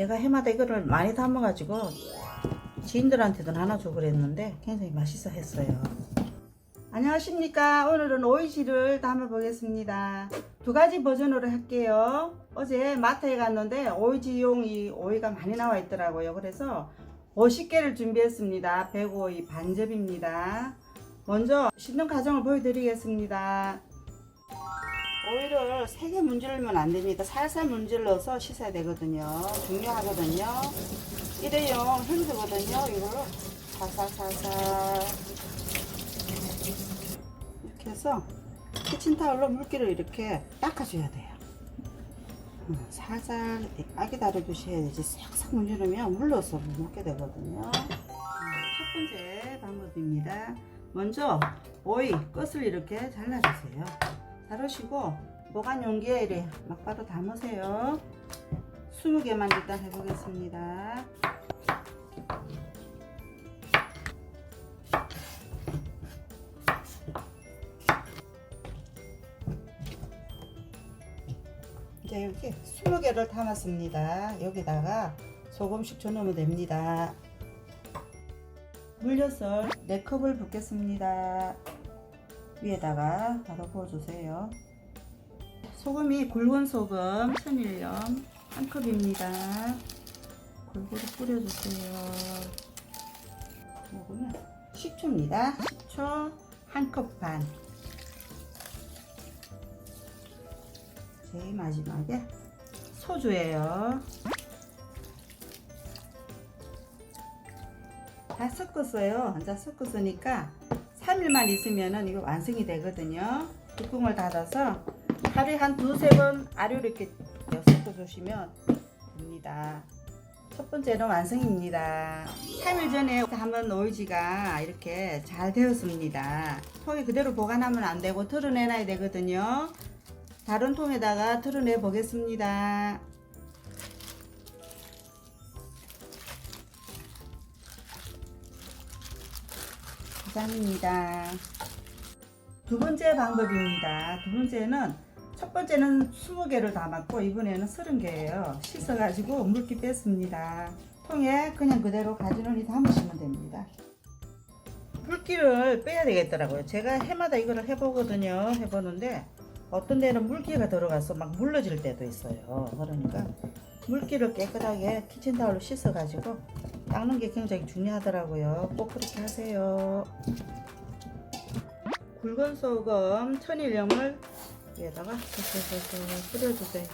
제가 해마다 이거를 많이 담아가지고 지인들한테도 나눠주고 그랬는데 굉장히 맛있어 했어요. 안녕하십니까. 오늘은 오이지를 담아 보겠습니다. 두 가지 버전으로 할게요. 어제 마트에 갔는데 오이지용 이 오이가 많이 나와 있더라고요. 그래서 50개를 준비했습니다. 105이 반접입니다. 먼저 씻는 과정을 보여드리겠습니다. 오이를 세게 문지르면 안 됩니다. 살살 문질러서 씻어야 되거든요. 중요하거든요. 일회용 행주거든요. 이걸로 살살살살 이렇게 해서 키친타올로 물기를 이렇게 닦아줘야 돼요. 음, 살살 아기 다루듯이 해야지 싹싹 문지르면 물러서 먹게 되거든요. 음, 첫 번째 방법입니다. 먼저 오이 끝을 이렇게 잘라주세요. 자르시고 보관 용기에 이래 막바로 담으세요. 20개만 일단 해보겠습니다. 이제 이렇게 20개를 담았습니다. 여기다가 소금씩 쳐넣으면 됩니다. 물엿을 4컵을 붓겠습니다. 위에다가 바로 부어주세요. 소금이 굵은 소금 천일염 한 컵입니다. 골고루 뿌려주세요. 요거는 식초입니다. 식초 한 컵 반. 제일 마지막에 소주예요. 다 섞었어요. 이제 섞었으니까 3일만 있으면은 이거 완성이 되거든요. 뚜껑을 닫아서 하루에 한 두세 번 아래로 이렇게 섞어 주시면 됩니다. 첫 번째는 완성입니다. 3일 전에 담은 오이지가 이렇게 잘 되었습니다. 통에 그대로 보관하면 안 되고 털어내놔야 되거든요. 다른 통에다가 털어내 보겠습니다. 감사합니다. 두 번째 방법입니다. 두 번째는 첫 번째는 20개를 담았고 이번에는 30개예요. 씻어가지고 물기 뺐습니다. 통에 그냥 그대로 가지런히 담으시면 됩니다. 물기를 빼야 되겠더라고요. 제가 해마다 이거를 해보거든요. 해보는데 어떤 데는 물기가 들어가서 막 물러질 때도 있어요. 그러니까 물기를 깨끗하게 키친타올로 씻어가지고 닦는 게 굉장히 중요하더라고요. 꼭 그렇게 하세요. 굵은 소금 천일염을 위에다가 쏙쏙쏙 뿌려주세요.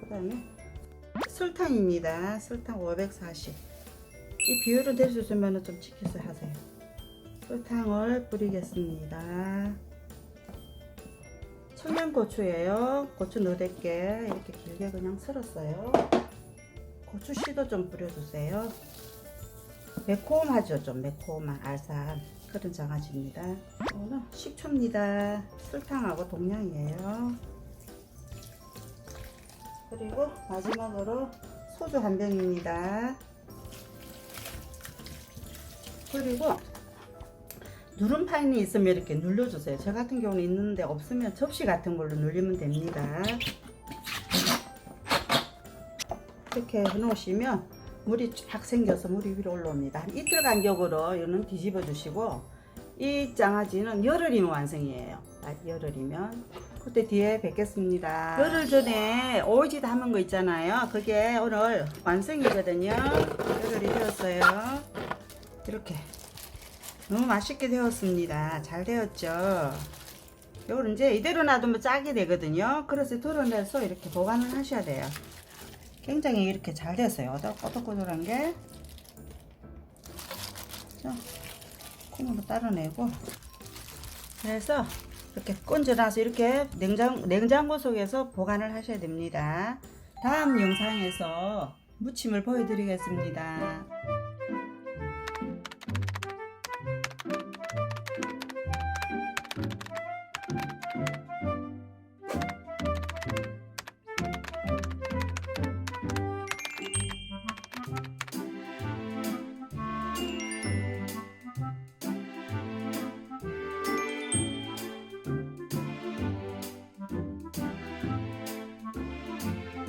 그 다음에 설탕입니다. 설탕 540. 이 비율을 내주시면 좀 지켜서 하세요. 설탕을 뿌리겠습니다. 청양고추예요. 고추 너댓개 이렇게 길게 그냥 썰었어요. 고추 씨도 좀 뿌려주세요. 매콤하죠, 좀 매콤한 알싸한 그런 장아찌입니다. 이거는 식초입니다. 설탕하고 동량이에요. 그리고 마지막으로 소주 한 병입니다. 그리고 누름파인이 있으면 이렇게 눌러주세요. 저 같은 경우는 있는데 없으면 접시 같은 걸로 눌리면 됩니다. 이렇게 해놓으시면 물이 쫙 생겨서 물이 위로 올라옵니다. 한 이틀 간격으로 이는 뒤집어 주시고 이 장아찌는 열흘이면 완성이에요. 아, 열흘이면 그때 뒤에 뵙겠습니다. 열흘 전에 오이지 담은 거 있잖아요. 그게 오늘 완성이거든요. 열흘이 되었어요. 이렇게 너무 맛있게 되었습니다. 잘 되었죠. 이걸 이제 이대로 놔두면 짜게 되거든요. 그래서 덜어내서 이렇게 보관을 하셔야 돼요. 굉장히 이렇게 잘 됐어요. 꼬독꼬독한 게. 자, 콩으로 따라내고. 그래서 이렇게 건져놔서 이렇게 냉장, 냉장고 속에서 보관을 하셔야 됩니다. 다음 영상에서 무침을 보여드리겠습니다.